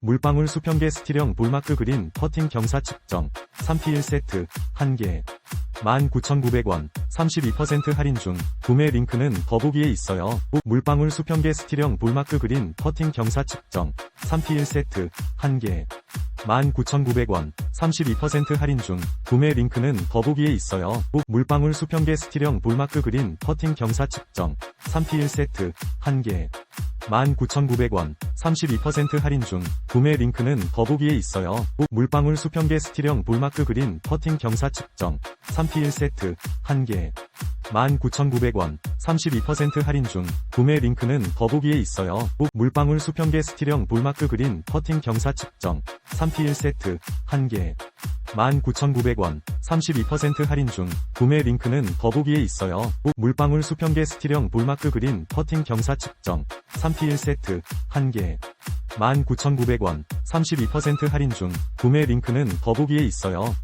물방울 수평계 스틸형 볼마크 그린 퍼팅 경사 측정. 3P 1세트 1개. 19,900원 32% 할인 중. 구매 링크는 더보기에 있어요. 물방울 수평계 스틸형 볼마크 그린 퍼팅 경사 측정. 3P 1세트 1개. 19,900원 32% 할인 중. 구매 링크는 더보기에 있어요. 물방울 수평계 스틸형 볼마크 그린 퍼팅 경사 측정. 3P 1세트 1개 19,900원 32% 할인 중 구매 링크는 더보기에 있어요. 물방울 수평계 스틸형 볼마크 그린 퍼팅 경사 측정 3P 1세트 1개 19,900원 32% 할인 중 구매 링크는 더보기에 있어요. 물방울 수평계 스틸형 볼마크 그린 퍼팅 경사 측정 3P 1세트 1개 19,900원 32% 할인 중 구매 링크는 더보기에 있어요. 물방울 수평계 스틸형 볼마크 그린 퍼팅 경사 측정 3P 1세트 1개 19,900원 32% 할인 중 구매 링크는 더보기에 있어요.